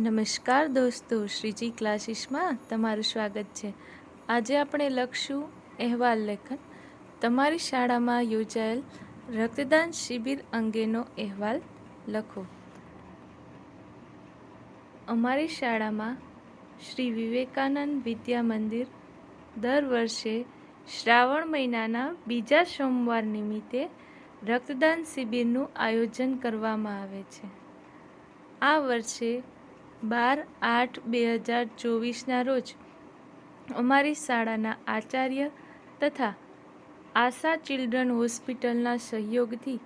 નમસ્કાર દોસ્તો, શ્રીજી ક્લાસીસમાં તમારું સ્વાગત છે. આજે આપણે લખશું અહેવાલ લેખન. તમારી શાળામાં યોજાયેલ રક્તદાન શિબિર અંગેનો અહેવાલ લખો. અમારી શાળામાં શ્રી વિવેકાનંદ વિદ્યા મંદિર દર વર્ષે શ્રાવણ મહિનાના બીજા સોમવાર નિમિત્તે રક્તદાન શિબિરનું આયોજન કરવામાં આવે છે. આ વર્ષે બાર આઠ બે હજાર ચોવીસના રોજ અમારી શાળાના આચાર્ય તથા આશા ચિલ્ડ્રન હોસ્પિટલના સહયોગથી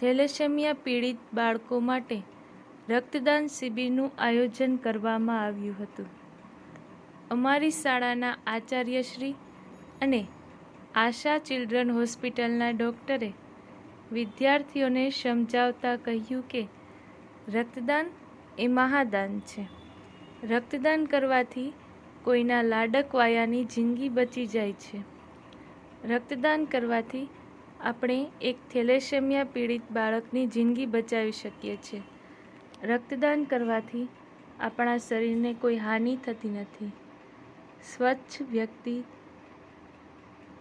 થેલેસેમિયા પીડિત બાળકો માટે રક્તદાન શિબિરનું આયોજન કરવામાં આવ્યું હતું. અમારી શાળાના આચાર્યશ્રી અને આશા ચિલ્ડ્રન હોસ્પિટલના ડૉક્ટરે વિદ્યાર્થીઓને સમજાવતા કહ્યું કે રક્તદાન એ મહાદાન છે. રક્તદાન કરવાથી કોઈના લાડક વાયાની જિંદગી બચી જાય છે. રક્તદાન કરવાથી આપણે એક થેલેસેમિયા પીડિત બાળકની જિંદગી બચાવી શકીએ છીએ. રક્તદાન કરવાથી આપણા શરીરને કોઈ હાનિ થતી નથી. સ્વચ્છ વ્યક્તિ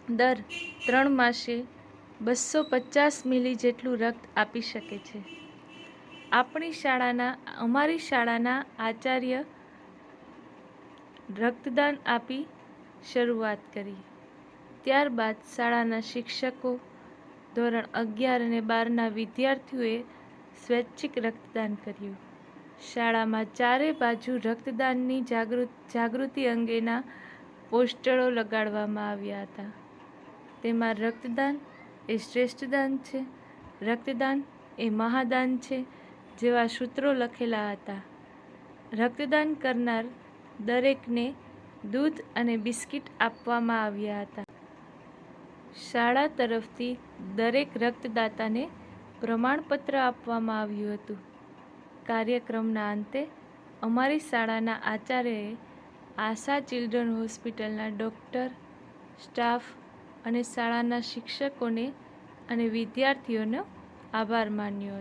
દર ત્રણ માસે બસો પચાસ મિલી જેટલું રક્ત આપી શકે છે. આપણી શાળાના, અમારી શાળાના આચાર્ય રક્તદાન આપી શરૂઆત કરી. ત્યારબાદ શાળાના શિક્ષકો ધોરણ અગિયાર અને બારના વિદ્યાર્થીઓએ સ્વૈચ્છિક રક્તદાન કર્યું. શાળામાં ચારે બાજુ રક્તદાનની જાગૃત, જાગૃતિ અંગેના પોસ્ટરો લગાડવામાં આવ્યા હતા. તેમાં રક્તદાન એ શ્રેષ્ઠ દાન છે, રક્તદાન એ મહાદાન છે જેવા સૂત્રો લખેલા હતા. રક્તદાન કરનાર દરેકને દૂધ અને બિસ્કિટ આપવામાં આવ્યા હતા. શાળા તરફથી દરેક રક્તદાતાને પ્રમાણપત્ર આપવામાં આવ્યું હતું. કાર્યક્રમના અંતે અમારી શાળાના આચાર્યએ આશા ચિલ્ડ્રન હોસ્પિટલના ડૉક્ટર, સ્ટાફ અને શાળાના શિક્ષકોને અને વિદ્યાર્થીઓનો આભાર માન્યો હતો.